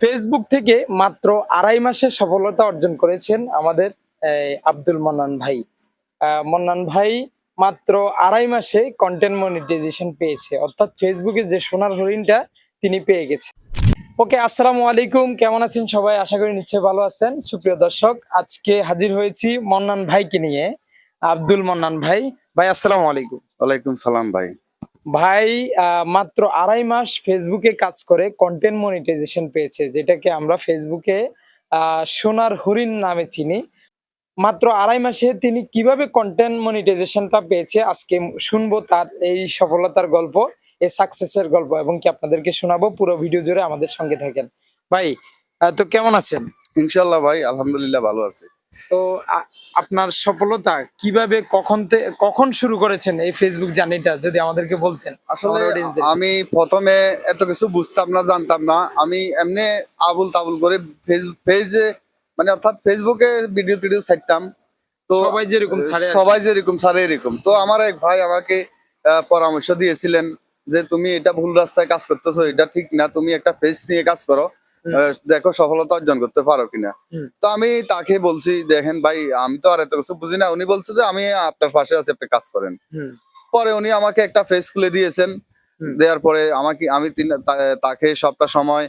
Facebook থেকে মাত্র আড়াই মাসে সফলতা অর্জন করেছেন আমাদের আব্দুল মন্নান ভাই। মন্নান ভাই মাত্র আড়াই মাসে কন্টেন্ট মনিটাইজেশন পেয়েছে। অর্থাৎ ফেসবুকে যে সোনার হরিণটা তিনি পেয়ে গেছে ওকে, আসসালামু আলাইকুম। কেমন আছেন সবাই? আশা করি নিশ্চয়ই ভালো আছেন। সুপ্রিয় দর্শক, আজকে হাজির হয়েছি মন্নান ভাইকে নিয়ে। আব্দুল মন্নান ভাই ভাই, আসসালামু আলাইকুম। ওয়ালাইকুম সালাম ভাই। ভাই মাত্র আড়াই মাস ফেসবুকে কাজ করে কন্টেন্ট মনিটাইজেশন পেয়েছে, যেটাকে আমরা ফেসবুকে সোনার হরিণ নামে চিনি। মাত্র আড়াই মাসে তিনি কীভাবে কন্টেন্ট মনিটাইজেশনটা পেয়েছে, আজকে শুনব তার এই সফলতার গল্প, এই সাকসেসের গল্প, এবং কি আপনাদেরকে শোনাবো পুরো ভিডিও জুড়ে আমাদের সঙ্গে থাকেন। ভাই তো কেমন আছেন? ইনশাল্লাহ ভাই, আলহামদুলিল্লাহ ভালো আছে। তো আপনার সফলতা কীভাবে কখন কখন শুরু করেছেন এই ফেসবুক জার্নিটা যদি আমাদেরকে বলতেন? আসলে। আমি প্রথমে এত কিছু বুঝতাম না জানতাম না। আমি এমনি আবুল তাবুল করে পেজে মানে অর্থাৎ ফেসবুকে ভিডিও টিডিও ছাড়তাম। তো সবাই যেরকম ছাড়ে। সবাই যেরকম ছাড়ে এরকম। তো আমার এক ভাই আমাকে পরামর্শ দিয়েছিলেন যে তুমি এটা ভুল রাস্তায় কাজ করতেছো এটা ঠিক না। তুমি একটা পেজ নিয়ে কাজ করো। দেখো সফলতা অর্জন করতে পারো কিনা। তো আমি তাকে বলছি দেখেন ভাই আমি তো আর এত কিছু বুঝি না। উনি বলছে যে আমি আপনার পাশে আছি আপনি কাজ করেন। পরে উনি আমাকে একটা ফেস খুলে দিয়েছেন। দেওয়ার পরে আমাকে আমি তাকে সবটা সময়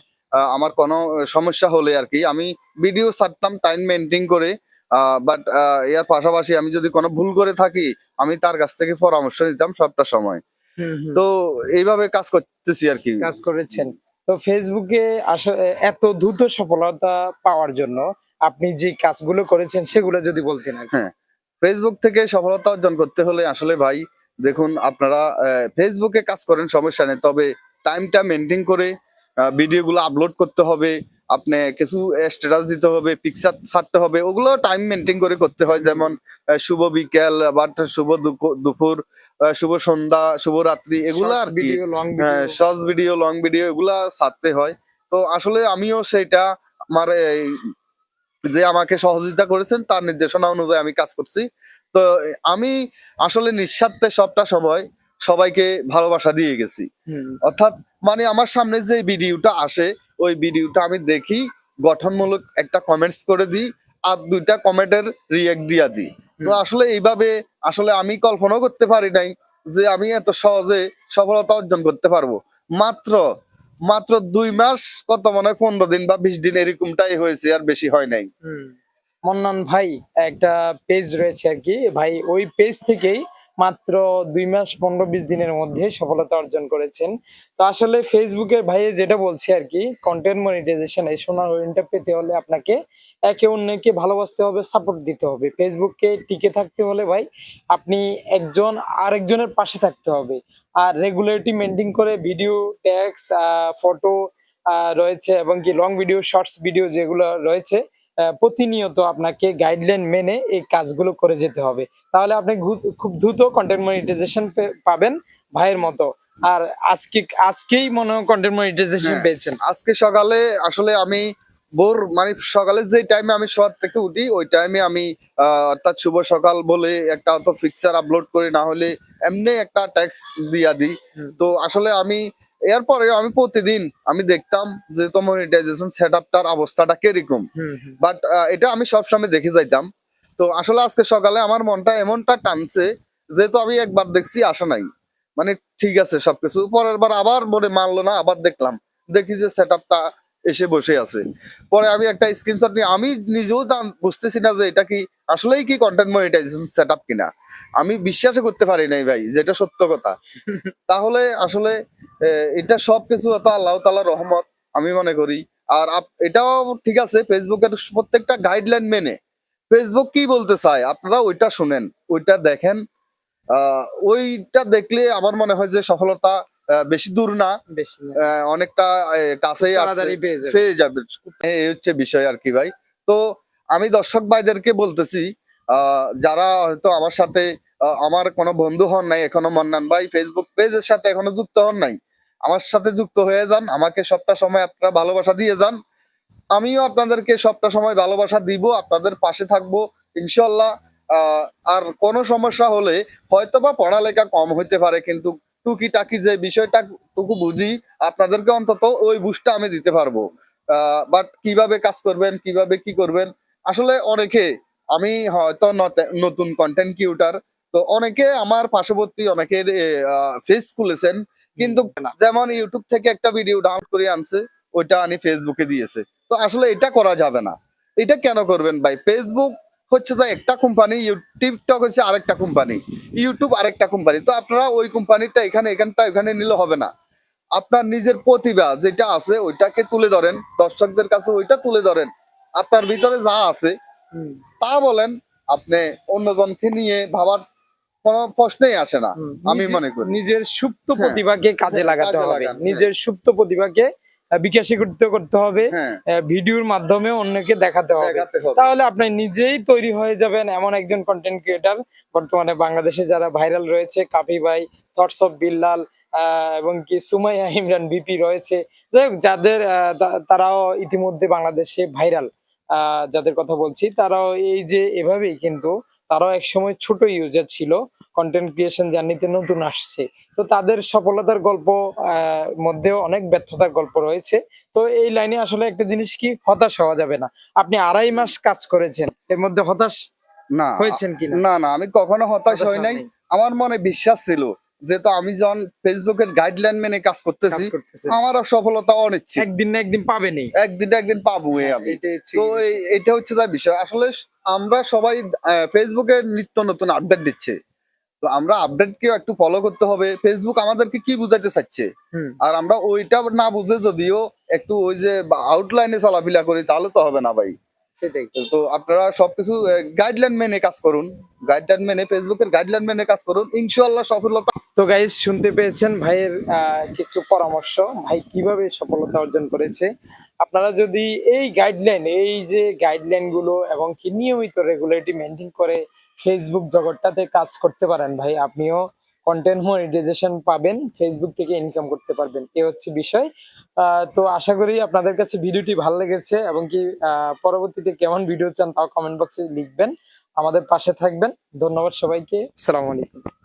আমার কোনো সমস্যা হলে আর কি আমি ভিডিও ছাড়তাম টাইম মেনটেন করে বাট এর পাশাপাশি আমি যদি কোনো ভুল করে থাকি আমি তার কাছ থেকে পরামর্শ নিতাম সবটা সময়। তো এইভাবে কাজ করতেছি আর কি। কাজ করেছেন। তো ফেসবুকে আসলে এত দ্রুত সফলতা পাওয়ার জন্য আপনি যে কাজগুলো করেছেন সেগুলো যদি বলতেন হ্যাঁ। ফেসবুক থেকে সফলতা অর্জন করতে হলে আসলে ভাই, দেখুন আপনারা ফেসবুকে কাজ করেন, সমস্যা নেই। তবে টাইমটা মেনটেন করে ভিডিও গুলো আপলোড করতে হবে। আপনি কিছু স্ট্যাটাস দিতে হবে পিকচার ছাড়তে হবে। ওগুলো টাইম মেনটেন করে করতে হয়। যেমন শুভ বিকেল বা শুভ দুপুর- শুভ সন্ধ্যা শুভ রাত্রি এগুলো আর কি। শর্ট ভিডিও লং ভিডিও এগুলা ছাড়তে হয়। তো আসলে আমিও সেটা আমার যে আমাকে সহযোগিতা করেছেন তার নির্দেশনা অনুযায়ী আমি কাজ করছি। তো আমি আসলে নিঃস্বার্থে সবটা সময় সবাইকে ভালোবাসা দিয়ে গেছি। অর্থাৎ মানে আমার সামনে যে ভিডিওটা আসে ওই ভিডিওটা আমি দেখি গঠনমূলক একটা কমেন্টস করে দিই আর দুইটা কমেন্টের রিয়েক্ট দিয়া দি তো আসলে এইভাবে আসলে আমি কল্পনাও করতে পারি নাই যে আমি এত সহজে সফলতা অর্জন করতে পারব। মাত্র মাত্র দুই মাস কত মনে হয় পনেরো দিন বা বিশ দিন এরকমটাই হয়েছে আর বেশি হয় নাই। মন্নান ভাই একটা পেজ রয়েছে আর কি। ভাই ওই পেজ থেকেই মাত্র দুই মাস, পনেরো, বিশ দিনের মধ্যে সফলতা অর্জন করেছেন। তো আসলে ফেসবুকের ভাই যেটা বলছে আর কি কন্টেন্ট মনিটাইজেশন এই সোনার হরিণটা পেতে হলে আপনাকে একে অন্যকে ভালোবাসতে হবে সাপোর্ট দিতে হবে। ফেসবুককে টিকে থাকতে হলে ভাই, আপনি একজন আরেকজনের পাশে থাকতে হবে। আর রেগুলারিটি মেনটেন করে ভিডিও ট্যাক্স ফটো রয়েছে এবং কি লং ভিডিও শর্টস ভিডিও যেগুলো রয়েছে প্রতিনিয়ত আপনাকে গাইডলাইন মেনে এই কাজগুলো করে যেতে হবে। তাহলে আপনি খুব দ্রুত কন্টেন্ট মনিটাইজেশন পাবেন ভাইয়ের মতো। আর আজকে আজকেই মনে হয় কন্টেন্ট মনিটাইজেশন হ্যাঁ। পেয়েছেন। আজকে সকালে আসলে আমি ভোর মানে সকালে যে টাইমে আমি শোয়ার থেকে উঠি ওই টাইমে আমি অর্থাৎ শুভ সকাল বলে একটা অত পিকচার আপলোড করি না হলে এমনি একটা ট্যাক্স দিয়া দিই। তো আসলে আমি এরপরে আমি প্রতিদিন আমি দেখতাম যে তো মনিটাইজেশন সেট আপটার অবস্থাটা কীরকম। বাট এটা আমি সবসময় দেখে যাইতাম। তো আসলে আজকে সকালে আমার মনটা এমনটা টানছে যেহেতু আমি একবার দেখছি আসা নাই। মানে ঠিক আছে সবকিছু। পরের বার আবার মনে মানলো না আবার দেখলাম। দেখি যে সেট আপটা এসে বসে আছে। পরে আমি একটা স্ক্রিনশট নিয়ে আমি নিজেও জান- বুঝতেছি না যে এটা কি আসলেই কি কন্টেন্ট মনিটাইজেশন সেট আপ কিনা। আমি বিশ্বাসই করতে পারি নাই ভাই যেটা সত্য কথা। তাহলে আসলে এটা সবকিছু হতো আল্লাহ তালা রহমত আমি মনে করি। আর এটাও ঠিক আছে ফেসবুকের প্রত্যেকটা গাইডলাইন মেনে। ফেসবুক কি বলতে চায়? আপনারা ওইটা শুনেন ওইটা দেখেন। আহ, ওইটা দেখলে আমার মনে হয় যে সফলতা বেশি দূর না। অনেকটা কাছেই পেয়ে। যাবে। এই হচ্ছে বিষয় আর কি ভাই। তো আমি দর্শক ভাইদেরকে বলতেছি আহ, যারা হয়তো আমার সাথে আমার কোনো বন্ধু হন নাই এখনও মন্নান ভাই ফেসবুক পেজের সাথে এখনও যুক্ত হন নাই আমার সাথে যুক্ত হয়ে যান, আমাকে সবটা সময় আপনারা ভালোবাসা দিয়ে যান। আমিও আপনাদেরকে সবটা সময় ভালোবাসা দিব, আপনাদের পাশে থাকব, ইনশাল্লাহ। আর কোনো সমস্যা হলে হয়তো বা পড়ালেখা কম হইতে পারে, কিন্তু টুকি টাকি যে বিষয়টা টুকু বুঝি, আপনাদেরকে অন্তত ওই বুঝটা আমি দিতে পারব। বাট কীভাবে কাজ করবেন, কীভাবে কি করবেন? আসলে অনেকে, আমি হয়তো নতে- নতুন কন্টেন্ট কিউটার তো অনেকে আমার পার্শ্ববর্তী অনেকের ফেস খুলেছেন। কিন্তু যেমন ইউটিউব থেকে একটা ভিডিও ডাউনলোড করে আনছে ওইটা আনি ফেসবুকে দিয়েছে। তো আসলে এটা করা যাবে না। এটা কেন করবেন ভাই? ফেসবুক হচ্ছে যে একটা কোম্পানি টিকটক হচ্ছে আরেকটা কোম্পানি ইউটিউব আরেকটা কোম্পানি তো আপনারা ওই কোম্পানিটা এখানে এখানটা এখানে নিলে হবে না। আপনার নিজের প্রতিভা যেটা আছে ওইটাকে তুলে ধরেন। দর্শকদের কাছে ওইটা তুলে ধরেন। আপনার ভিতরে যা আছে তা বলেন। আপনি অন্যজনকে নিয়ে ভাবার কোনো প্রশ্নই আসে না আমি মনে করি। নিজের সুপ্ত হ্যাঁ। প্রতিভাকে কাজে লাগাতে হবে। হ্যাঁ। নিজের সুপ্ত প্রতিভাকে বিকাশীকৃত করতে হবে। হ্যাঁ। ভিডিওর মাধ্যমে অন্যকে দেখাতে হবে। তাহলে আপনি নিজেই তৈরি হয়ে যাবেন এমন একজন কন্টেন্ট ক্রিয়েটার বর্তমানে বাংলাদেশে যারা ভাইরাল রয়েছে কাপি ভাই থটস অফ বিল্লাল আহ, এবং কি সুমাইয়া ইমরান বিপি রয়েছে। যাই হোক, যাদের তারাও ইতিমধ্যে বাংলাদেশে ভাইরাল যাদের কথা বলছি তারাও এই যে এভাবেই কিন্তু তারাও একসময় ছোট ইউজার ছিল কন্টেন্ট ক্রিয়েশন জার্নিতে নতুন আসছে। তো তাদের সফলতার গল্প মধ্যেও অনেক ব্যর্থতার গল্প রয়েছে। তো এই লাইনে আসলে একটা জিনিস কি হতাশ হওয়া যাবে না। আপনি আড়াই মাস কাজ করেছেন এর মধ্যে হতাশ না হয়েছেন কি না না আমি কখনো হতাশ হতাশ হই নাই। আমার মনে বিশ্বাস ছিল যেহেতু আমি যখন ফেসবুকের গাইডলাইন মেনে কাজ করতেছি আমার সফলতা অনিশ্চিত একদিন না একদিন পাবেনই একদিন না একদিন পাবো আমি। তো এটা হচ্ছে তার বিষয়। আসলে আমরা সবাই ফেসবুকে নিত্য নতুন আপডেট দিচ্ছে। তো আমরা আপডেট কেও একটু ফলো করতে হবে। ফেসবুক আমাদেরকে কি বুঝাতে চাচ্ছে? আর আমরা ওইটা না বুঝে যদিও একটু ওই যে আউটলাইনে চলাফেরা করি তাহলে তো হবে না ভাই। সেটাই। তো আপনারা সবকিছু গাইডলাইন মেনে কাজ করুন। গাইডলাইন মেনে ফেসবুকের গাইডলাইন মেনে কাজ করুন। ইনশাআল্লাহ সফলতা তো গাইজ শুনতে পেয়েছেন ভাইয়ের কিছু পরামর্শ। ভাই কীভাবে সফলতা অর্জন করেছে? আপনারা যদি এই গাইডলাইন এই যে গাইডলাইনগুলো এবং কি নিয়মিত রেগুলারিটি মেনটেন করে ফেসবুক জগৎটাতে কাজ করতে পারেন ভাই, আপনিও কন্টেন্ট মনিটাইজেশন পাবেন ফেসবুক থেকে ইনকাম করতে পারবেন, এ হচ্ছে বিষয়। তো আশা করি আপনাদের কাছে ভিডিওটি ভালো লেগেছে এবং কি পরবর্তীতে কেমন ভিডিও চান তাও কমেন্ট বক্সে লিখবেন। আমাদের পাশে থাকবেন। ধন্যবাদ সবাইকে। আসসালামু আলাইকুম।